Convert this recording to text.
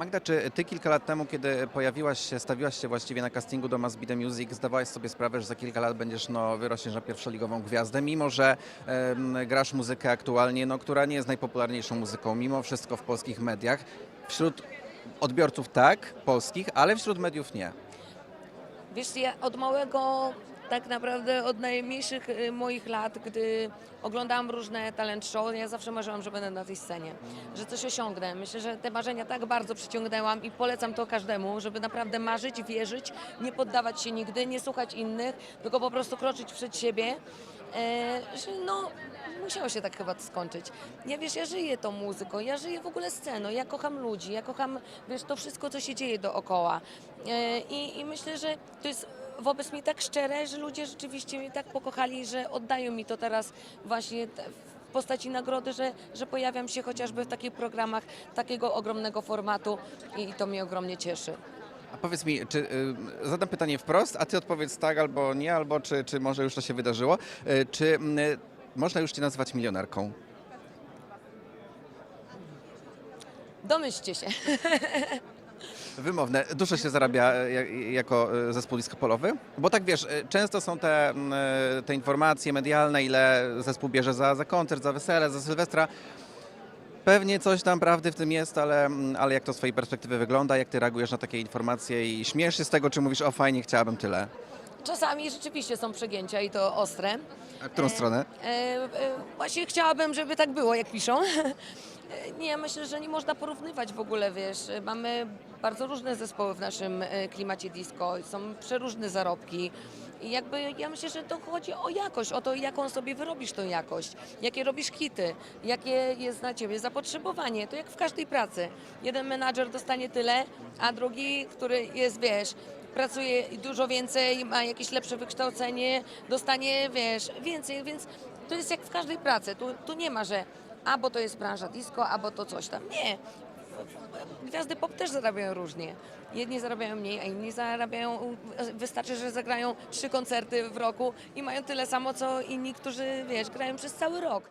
Magda, czy ty kilka lat temu, kiedy pojawiłaś się, stawiłaś się właściwie na castingu do Must Be The Music, zdawałaś sobie sprawę, że za kilka lat będziesz, no, wyrośniesz na pierwszoligową gwiazdę, mimo że grasz muzykę aktualnie, no, która nie jest najpopularniejszą muzyką, mimo wszystko w polskich mediach. Wśród odbiorców tak, polskich, ale wśród mediów nie. Wiesz, ja od małego, tak naprawdę od najmniejszych y, moich lat, gdy oglądałam różne talent show, ja zawsze marzyłam, że będę na tej scenie, że coś osiągnę. Myślę, że te marzenia tak bardzo przyciągnęłam i polecam to każdemu, żeby naprawdę marzyć, wierzyć, nie poddawać się nigdy, nie słuchać innych, tylko po prostu kroczyć przed siebie. E, no, musiało się tak chyba skończyć. Ja wiesz, ja żyję tą muzyką, ja żyję w ogóle sceną, ja kocham ludzi, ja kocham, wiesz, to wszystko, co się dzieje dookoła. E, I, I myślę, że to jest wobec mnie tak szczere, że ludzie rzeczywiście mnie tak pokochali, że oddają mi to teraz właśnie w postaci nagrody, że, że pojawiam się chociażby w takich programach takiego ogromnego formatu i to mnie ogromnie cieszy. A powiedz mi, czy y, zadam pytanie wprost, a ty odpowiedz tak albo nie, albo czy, czy może już to się wydarzyło. Y, czy y, można już cię nazywać milionerką? Domyślcie się. Wymowne. Dużo się zarabia e, ja- jako e, zespół disco polowy? Bo tak wiesz, e, często są te, m, e, te informacje medialne, ile zespół bierze za, za koncert, za wesele, za Sylwestra. Pewnie coś tam prawdy w tym jest, ale, m, ale jak to z twojej perspektywy wygląda? Jak ty reagujesz na takie informacje i śmiesz się z tego, czy mówisz, o fajnie, chciałabym tyle? Czasami rzeczywiście są przegięcia i to ostre. A którą stronę? E, e, właśnie chciałabym, żeby tak było, jak piszą. Nie, myślę, że nie można porównywać w ogóle, wiesz. Mamy bardzo różne zespoły w naszym e, klimacie disco, są przeróżne zarobki. I jakby ja myślę, że to chodzi o jakość, o to, jaką sobie wyrobisz tą jakość, jakie robisz hity, jakie jest na ciebie zapotrzebowanie. To jak w każdej pracy. Jeden menadżer dostanie tyle, a drugi, który jest, wiesz, pracuje dużo więcej, ma jakieś lepsze wykształcenie, dostanie, wiesz, więcej, więc to jest jak w każdej pracy. Tu, tu nie ma, że albo to jest branża disco, albo to coś tam. Nie. Gwiazdy pop też zarabiają różnie. Jedni zarabiają mniej, a inni zarabiają, wystarczy, że zagrają trzy koncerty w roku i mają tyle samo, co inni, którzy, wiesz, grają przez cały rok.